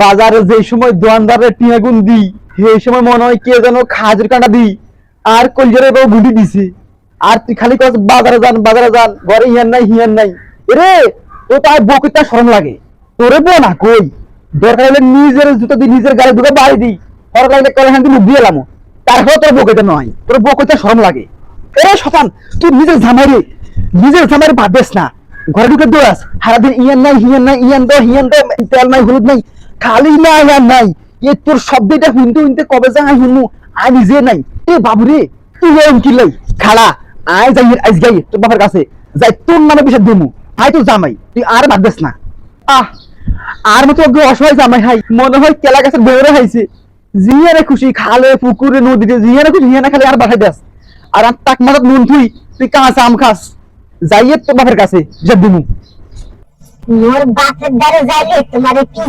বাজারে যে সময় দোয়ানদারে টিয়াগুন দিই সেই সময় মনে হয় কে যেন খাজের কাঁটা দিই। আর কলজারে বাবু গুটি দিছে। আর তুই খালি কস, বাজারে যান বাজারে যান, ঘরে হিয়ান নাই হিয়ান নাই। এরে তো তাই বকিটা শরম লাগে। তোরে বো না কই? দরকার হলে নিজের জুতো দিয়ে নিজের গাড়ি ঢুকে বাড়ি দিই। দরকার লাগলে কলে হ্যাঁ মুখ দিয়ে এলাম। তারপরে তোর বকিতে নয়। তোর বকিতে শরম লাগে। এ শতান তুই নিজের জামাই রে নিজের জামাই দেস না। ঘরে ঢুকে দৌড়াস। সারাদিন ইয়ান নাই, হিয়ান নাই, ইয়ান দো, হিয়ান দো, তেল নাই, হলুদ নাই, খালি না ইয়ান নাই। এ তোর শব্দটা শুনতে শুনতে কবে যা আই শুনু আই নিজে নাই। এ বাবুরে, তুই এরকম কি লাই। খাড়া আয় যাই আজ যাই তোর বাবার কাছে। যাই তোর নামে বিষয় দেমু। আয় তো জামাই, তুই আর বাদ দেস না। আহ, আর মতো অসহায় জামাই হাই। মনে হয় কেলা গাছের বেড়ে হাইছে। জিয়ারে খুশি, খালে, পুকুরে, নদীতে, জিয়ারে খুশি, হিয়ানা খালি আর বাসায় দেস। আর তাক মাথাত নুন থুই, তুই কাঁচা আম খাস। যাইয়ে তোর বাপের কাছে যে দিমু মোর বাপের দ্বারে যাইলে তোমার কি